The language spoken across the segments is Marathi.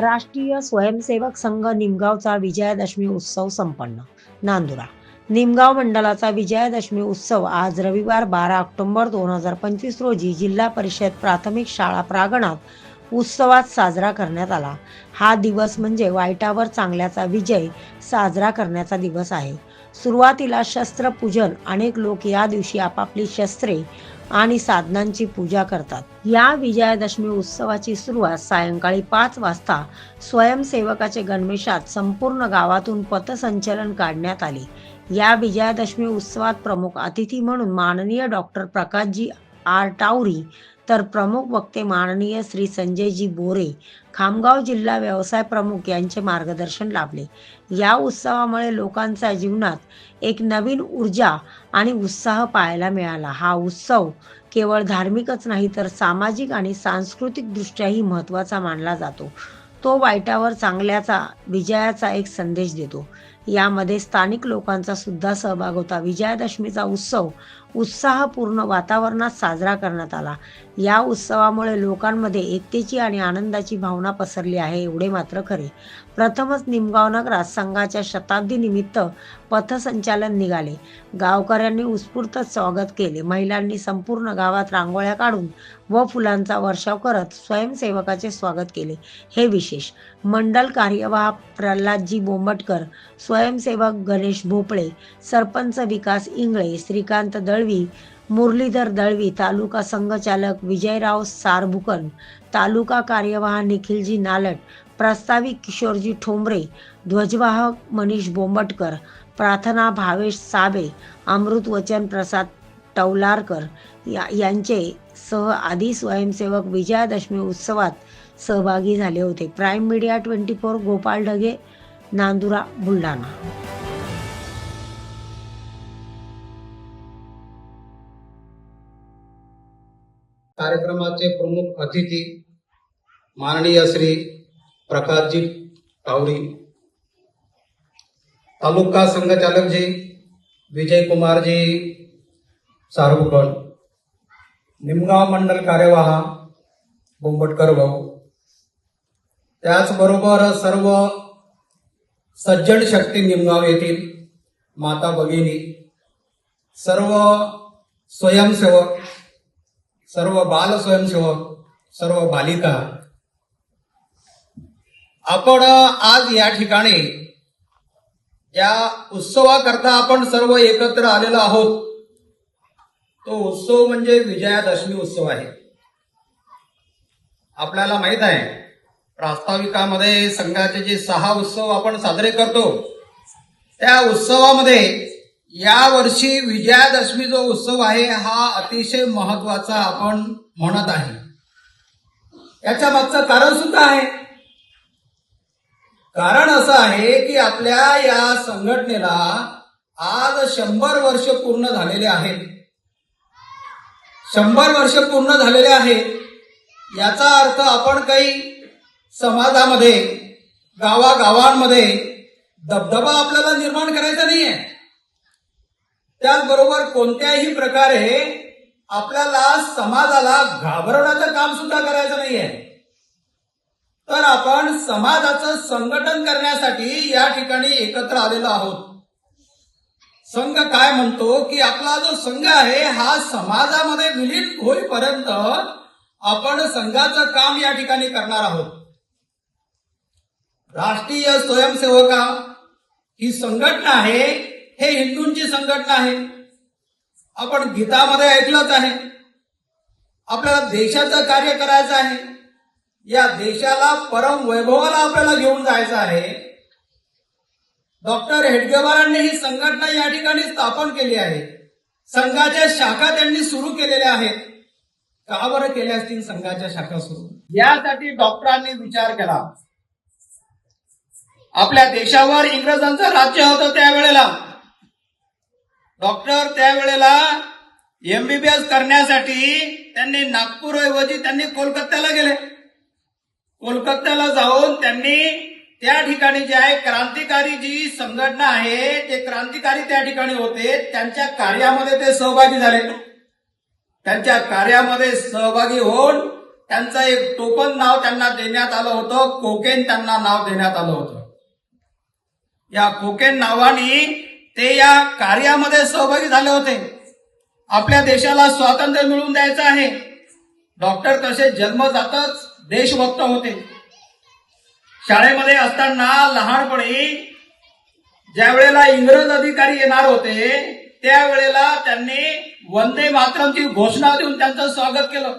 राष्ट्रीय स्वयंसेवक संघ निमगावचा विजयादशमी उत्सव संपन्न. नांदुरा. निमगाव मंडळाचा विजयादशमी उत्सव आज रविवार बारा ऑक्टोबर दोन हजार पंचवीस रोजी जिल्हा परिषद प्राथमिक शाळा प्रांगणात उत्सवात साजरा करण्यात आला. हा दिवस म्हणजे वाईटावर चांगल्याचा विजय साजरा करण्याचा दिवस आहे. सुरुवातीला शस्त्रपूजन अनेक लोक या दिवशी आपापली शस्त्रे आणि साधनांची पूजा करतात. या विजयादशमी उत्सवाची सुरुवात सायंकाळी पाच वाजता स्वयंसेवकाचे गणवेशात संपूर्ण गावातून पथसंचलन काढण्यात आले. या विजयादशमी उत्सवात प्रमुख अतिथी म्हणून माननीय डॉक्टर प्रकाशजी आर टावरी तर प्रमुख वक्ते माननीय श्री संजयजी बोरे खामगाव जिल्हा व्यवसाय प्रमुख यांचे मार्गदर्शन लाभले. या उत्सवामुळे लोकांच्या जीवनात एक नवीन ऊर्जा आणि उत्साह पाहायला मिळाला. हा उत्सव केवळ धार्मिकच नाही तर सामाजिक आणि सांस्कृतिक दृष्ट्याही महत्त्वाचा मानला जातो. तो वाईटावर चांगल्याचा विजयाचा एक संदेश देतो. यामध्ये स्थानिक लोकांचा सुद्धा सहभाग होता. विजयादशमीचा उत्सव उत्साहपूर्ण वातावरणात साजरा करण्यात आला. या उत्सवामुळे लोकांमध्ये एकतेची आणि आनंदाची भावना पसरली आहे एवढे मात्र खरे. प्रथमच निमगाव नगरात संघाच्या शताब्दी निमित्त पथसंचालन निघाले. गावकऱ्यांनी उत्स्फूर्त स्वागत केले. महिलांनी संपूर्ण गावात रांगोळ्या काढून व फुलांचा वर्षाव करत स्वयंसेवकाचे स्वागत केले. हे विशेष. मंडल कार्यवाह प्रल्हादजी बोंबटकर स्वयंसेवक गणेश भोपळे सरपंच विकास इंगळे श्रीकांत दळ दळवी मुरलीधर दळवी तालुका संघचालक विजयराव सारभुकन तालुका कार्यवाह निखिलजी नालट प्रस्ताविक किशोरजी ठोंबरे ध्वजवाहक मनीष बोंबटकर प्रार्थना भावेश साबे अमृत वचन प्रसाद टवलारकर या यांचे सह आदी स्वयंसेवक विजयादशमी उत्सवात सहभागी झाले होते. Prime media twenty four Gopal Dhage Nandura Buldhana. कार्यक्रमाचे प्रमुख अतिथी माननीय श्री प्रकाशजी टावरी तालुका संघचालकजी विजय कुमारजी सारभुकण निमगाव मंडल कार्यवाह बोंबटकर भाऊ. त्याचबरोबर सर्व सज्जन शक्ती निमगाव येथील माता भगिनी सर्व स्वयंसेवक सर्व बाल स्वयंसेवक सर्व बालिका आपण आज या ठिकाणी ज्या उत्सवाकरता आपण सर्व एकत्र आलेलो आहोत. तो उत्सव म्हणजे विजयादशमी उत्सव आहे. आपल्याला माहीत आहे प्रास्ताविकामध्ये संघाचे जे सहा उत्सव आपण साजरे करतो त्या उत्सवामध्ये या वर्षी विजयादशमी जो उत्सव आहे हा अतिशय महत्त्वाचा आपण म्हणत आहे. याच्या मागचं कारण सुद्धा आहे. कारण असं आहे की आपल्या या संघटनेला आज शंभर वर्ष पूर्ण झालेले आहेत. शंभर वर्ष पूर्ण झालेले आहेत. याचा अर्थ आपण काही समाजामध्ये गावागावांमध्ये दबदबा आपल्याला निर्माण करायचा नाही आहे त्याचबरोबर कोणत्याही प्रकारे आपल्याला समाजाला घाबरवण्याचं काम सुद्धा करायचं नाहीये. तर आपण समाजाचं संघटन करण्यासाठी या ठिकाणी एकत्र आलेलो आहोत. संघ काय म्हणतो की आपला जो संघ आहे हा समाजामध्ये विलीन होईपर्यंत आपण संघाचं काम या ठिकाणी करणार आहोत. राष्ट्रीय स्वयंसेवका ही संघटना आहे हे हिंदूंची संघटना आहे. आपण गीतामध्ये ऐकलंच आहे. आपल्याला देशाचं कार्य करायचं आहे. या देशाला परम वैभवाला आपल्याला घेऊन जायचं आहे. डॉक्टर हेडगेवारांनी ही संघटना या ठिकाणी स्थापन केली आहे. संघाच्या शाखा त्यांनी सुरू केलेल्या आहेत. का बरं केल्या असतील संघाच्या शाखा सुरू? यासाठी डॉक्टरांनी विचार केला. आपल्या देशावर इंग्रजांचं राज्य होतं त्यावेळेला. डॉक्टर त्यावेळेला एमबीबीएस करण्यासाठी त्यांनी नागपूर ऐवजी त्यांनी कोलकात्याला गेले. कोलकात्याला जाऊन त्यांनी त्या ठिकाणी जे आहे क्रांतिकारी जी संघटना आहे ते क्रांतिकारी त्या ठिकाणी होते त्यांच्या कार्यामध्ये ते सहभागी झाले. त्यांच्या कार्यामध्ये सहभागी होऊन त्यांचं एक टोपण नाव त्यांना देण्यात आलं होतं कोकेन त्यांना नाव देण्यात आलं होतं. या कोकेन नावाने ते या कार्यामध्ये सहभागी झाले होते. आपल्या देशाला स्वातंत्र्य मिळवून द्यायचं आहे. डॉक्टर तसे जन्मजातच देशभक्त होते. शाळेमध्ये असताना लहानपणी ज्या वेळेला इंग्रज अधिकारी येणार होते त्यावेळेला त्यांनी वंदे मातरमची घोषणा देऊन त्यांचं स्वागत केलं.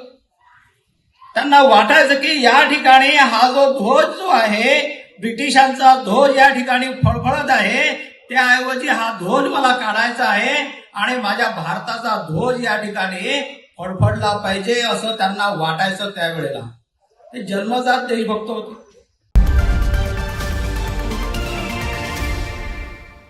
त्यांना वाटायचं की या ठिकाणी हा जो ध्वज जो आहे ब्रिटिशांचा ध्वज या ठिकाणी फळफळत आहे त्याऐवजी हा ध्वज मला काढायचा आहे आणि माझ्या भारताचा ध्वज या ठिकाणी फडफडला पाहिजे असं त्यांना वाटायचं त्यावेळेला. ते जन्मजात देशभक्त होते.